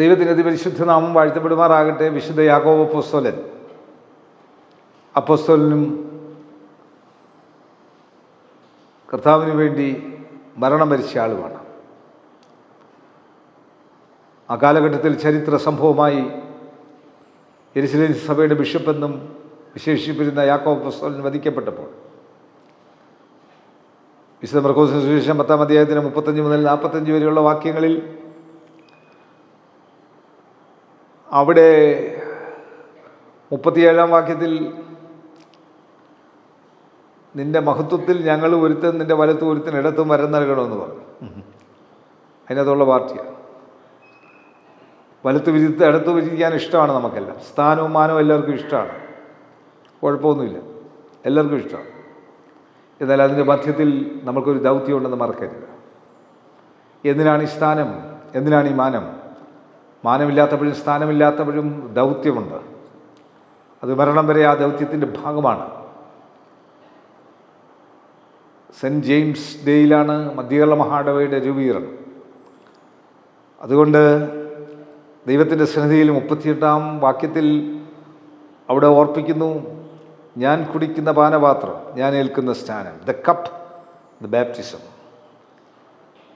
ദൈവത്തിന്റെ അതിപരിശുദ്ധ നാമം വാഴ്ത്തപ്പെടുമാറാകട്ടെ വിശുദ്ധ യാക്കോബ് അപ്പൊസ്തോലൻ. അപ്പൊസ്തോലിനും കർത്താവിന് വേണ്ടി മരണം മരിച്ച ആളുമാണ്. ആ കാലഘട്ടത്തിൽ ചരിത്ര സംഭവമായി എരിശിലേം സഭയുടെ ബിഷപ്പെന്നും വിശേഷിപ്പിരുന്ന യാക്കോബ് പുസ്തകൻ വധിക്കപ്പെട്ടപ്പോൾ വിശുദ്ധ മർക്കോസിന് സുവിശേഷം പത്താം അധ്യായത്തിന് മുപ്പത്തഞ്ച് മുതൽ നാൽപ്പത്തഞ്ച് വരെയുള്ള വാക്യങ്ങളിൽ അവിടെ മുപ്പത്തിയേഴാം വാക്യത്തിൽ നിന്റെ മഹത്വത്തിൽ ഞങ്ങൾ ഒരുത്തൻ നിന്റെ വലത്ത് ഒരുത്തൻ ഇടത്തും വരം നൽകണമെന്ന് പറഞ്ഞു. അതിനകത്തുള്ള പാർട്ടിയാണ് വലത്ത് വിരിത്ത് ഇടത്ത് വിരിക്കാൻ ഇഷ്ടമാണ് നമുക്കെല്ലാം. സ്ഥാനവും മാനവും എല്ലാവർക്കും ഇഷ്ടമാണ്. കുഴപ്പമൊന്നുമില്ല. എല്ലാവർക്കും ഇഷ്ടമാണ്. എന്നാൽ അതിന്റെ മധ്യത്തിൽ നമുക്കൊരു ദൗത്യമുണ്ടെന്ന് മറക്കരുത്. എന്തിനാണ് ഈ സ്ഥാനം? എന്തിനാണ് ഈ മാനം? മാനമില്ലാത്തപ്പോഴും സ്ഥാനമില്ലാത്തപ്പോഴും ദൗത്യമുണ്ട്. അത് മരണം വരെ ആ ദൗത്യത്തിന്റെ ഭാഗമാണ്. സെന്റ് ജെയിംസ് ഡേയിലാണ് മധ്യകേരള മഹാഡവയുടെ രൂപീകരണം അതുകൊണ്ട് ദൈവത്തിന്റെ സന്നിധിയിൽ മുപ്പത്തിയെട്ടാം വാക്യത്തിൽ അവിടെ ഓർപ്പിക്കുന്നു ഞാൻ കുടിക്കുന്ന പാനപാത്രം ഞാൻ ഏൽക്കുന്ന സ്ഥാനം ദ കപ്പ് ദ ബാപ്റ്റിസം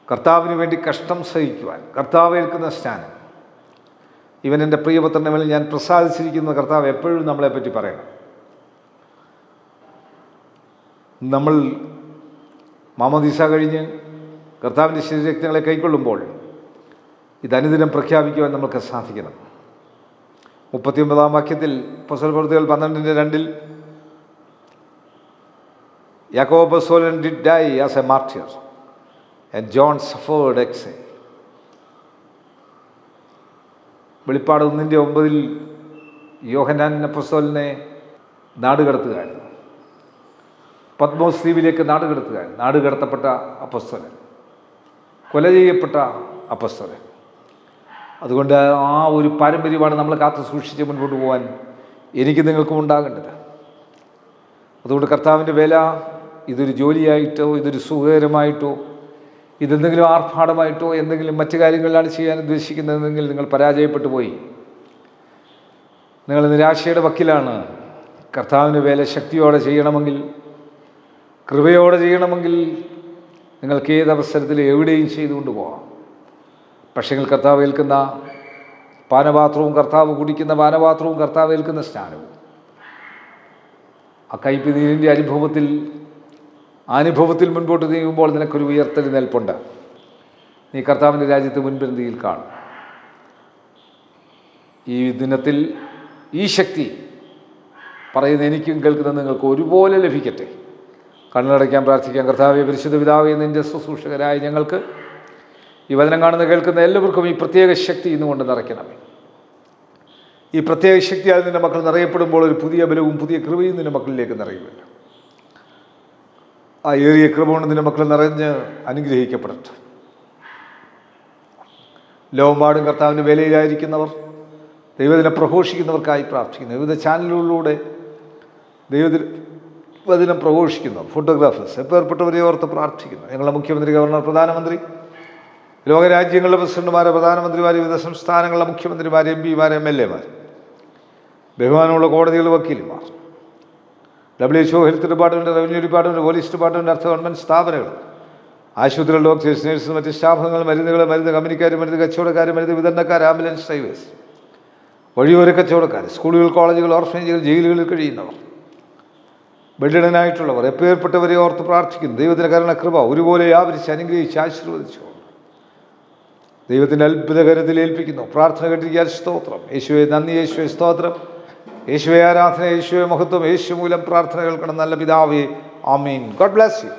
കർത്താവിന് വേണ്ടി കഷ്ടം സഹിക്കുവാൻ കർത്താവ് ഏൽക്കുന്ന സ്ഥാനം ഇവൻ എന്റെ പ്രിയപുത്രന്റെ മേൽ ഞാൻ പ്രസാദിച്ചിരിക്കുന്ന കർത്താവ് എപ്പോഴും നമ്മളെപ്പറ്റി പറയണം. നമ്മൾ മാമോദീസ കഴിഞ്ഞ് കർത്താവിന്റെ ശരീരജ്ഞങ്ങളെ കൈക്കൊള്ളുമ്പോൾ ഇത് അനുദിനം പ്രഖ്യാപിക്കുവാൻ നമ്മൾക്ക് സാധിക്കണം. മുപ്പത്തിയൊമ്പതാം വാക്യത്തിൽ പൊസൽ പ്രവൃത്തികൾ പന്ത്രണ്ടിന്റെ രണ്ടിൽ Yakob Solan did die as a martyr and John suffered exile വെളിപ്പാട് ഒന്നിന്റെ ഒമ്പതിൽ യോഹനാൻ അപ്പസ്തോലിനെ നാടുകടത്തുകയായിരുന്നു പത്മോസ് ദ്വീപിലേക്ക് നാടുകടത്തുകയായിരുന്നു നാടുകടത്തപ്പെട്ട അപ്പസ്വരൻ കൊല ചെയ്യപ്പെട്ട അപ്പസ്വരൻ അതുകൊണ്ട് ആ ഒരു പാരമ്പര്യമാണ് നമ്മൾ കാത്തു സൂക്ഷിച്ച് മുൻപോട്ട് പോകാൻ എനിക്ക് നിങ്ങൾക്കും ഉണ്ടാകേണ്ടത്. അതുകൊണ്ട് കർത്താവിന്റെ വില ഇതൊരു ജോലിയായിട്ടോ ഇതൊരു സുഖകരമായിട്ടോ ഇതെന്തെങ്കിലും ആർഭാടമായിട്ടോ എന്തെങ്കിലും മറ്റു കാര്യങ്ങളിലാണ് ചെയ്യാൻ ഉദ്ദേശിക്കുന്നതെങ്കിൽ നിങ്ങൾ പരാജയപ്പെട്ടു പോയി. നിങ്ങൾ നിരാശയുടെ വക്കിലാണ്. കർത്താവിന് വേല ശക്തിയോടെ ചെയ്യണമെങ്കിൽ കൃപയോടെ ചെയ്യണമെങ്കിൽ നിങ്ങൾക്ക് ഏത് അവസരത്തിൽ എവിടെയും ചെയ്തുകൊണ്ട് പോകാം പക്ഷേ കർത്താവ് ഏൽക്കുന്ന പാനപാത്രവും കർത്താവ് കുടിക്കുന്ന പാനപാത്രവും കർത്താവ് ഏൽക്കുന്ന സ്നാനവും. ആ കയ്പ് നീരിന്റെ അനുഭവത്തിൽ അനുഭവത്തിൽ മുൻപോട്ട് നീങ്ങുമ്പോൾ നിനക്കൊരു ഉയർത്തൽ നിൽപ്പുണ്ട് നീ കർത്താവിന്റെ രാജ്യത്ത് മുൻപന്തിയിൽ കാണും. ഈ ദിനത്തിൽ ഈ ശക്തി പറയുന്ന എനിക്കും കേൾക്കുന്ന നിങ്ങൾക്ക് ഒരുപോലെ ലഭിക്കട്ടെ. കണ്ണടയ്ക്കാൻ പ്രാർത്ഥിക്കാം. കർത്താവെ പരിശുദ്ധ പിതാവെ നിന്റെ ശുശ്രൂഷകരായ ഞങ്ങൾക്ക് ഈ വചനം കാണുന്ന കേൾക്കുന്ന എല്ലാവർക്കും ഈ പ്രത്യേക ശക്തി ഇന്നുകൊണ്ട് നിറയ്ക്കണമേ. ഈ പ്രത്യേക ശക്തിയാൽ നിന്റെ മക്കൾ നിറയപ്പെടുമ്പോൾ ഒരു പുതിയ ബലവും പുതിയ കൃപയും നിന്റെ മക്കളിലേക്ക് നിറയുമല്ലോ. ആ ഏറിയ കൃപ കൊണ്ട് നിന്റെ മക്കൾ നിറഞ്ഞ് അനുഗ്രഹിക്കപ്പെടട്ടെ. ലോകമ്പാടും കർത്താവിന്റെ വേലയിലായിരിക്കുന്നവർ ദൈവത്തിനെ പ്രഘോഷിക്കുന്നവർക്കായി പ്രാർത്ഥിക്കുന്നു. വിവിധ ചാനലുകളിലൂടെ ദൈവത്തിന് വചനം പ്രഘോഷിക്കുന്നു ഫോട്ടോഗ്രാഫേഴ്സ് എപ്പേർപ്പെട്ടവരെ ഓർത്ത് പ്രാർത്ഥിക്കുന്നു. ഞങ്ങളുടെ മുഖ്യമന്ത്രി ഗവർണർ പ്രധാനമന്ത്രി ലോകരാജ്യങ്ങളുടെ പ്രസിഡന്റുമാരെ പ്രധാനമന്ത്രിമാരെ വിവിധ സംസ്ഥാനങ്ങളിലെ മുഖ്യമന്ത്രിമാരെ എം പിമാരെ എം എൽ എമാർ ബഹുമാനമുള്ള കോടതികൾ വക്കീലുമാർ W H O health department revenue department police department അർത്ഥ ഗവൺമെന്റ് സ്ഥാപനങ്ങൾ. ആശുപത്രികൾ ഡോക്ടേഴ്സ് നേഴ്സ് മറ്റ് സ്റ്റാഫുകൾ മരുന്നുകൾ മരുന്ന് കമ്പനിക്കാർ മരുന്ന് കച്ചവടക്കാർ മരുന്ന് വിതരണക്കാർ ആംബുലൻസ് ഡ്രൈവേഴ്സ്. വഴിയോര കച്ചവടക്കാർ സ്കൂളുകൾ കോളേജുകൾ ഓർഫനേജുകൾ ജയിലുകളിൽ കഴിയുന്നവർ. ബെഡിടനായിട്ടുള്ളവർ എപ്പേർപ്പെട്ടവരെ ഓർത്ത് പ്രാർത്ഥിക്കുന്നു. ദൈവത്തിന്റെ കരുണകൃപ ഒരുപോലെ വ്യാപരിച്ച് അനുഗ്രഹിച്ച് ആശീർവദിച്ചു ദൈവത്തിന്റെ അത്ഭുതകരത്തിൽ ഏൽപ്പിക്കുന്നു. പ്രാർത്ഥന കേട്ടിരിക്കാൻ സ്തോത്രം. യേശുവെ നന്ദി യേശുവെ സ്തോത്രം. യേശുവെ ആരാധന യേശുവെ മഹത്വം യേശു മൂലം പ്രാർത്ഥന കേൾക്കണം. നല്ല പിതാവേ ആമീൻ. ഗോഡ് ബ്ലാസ് യു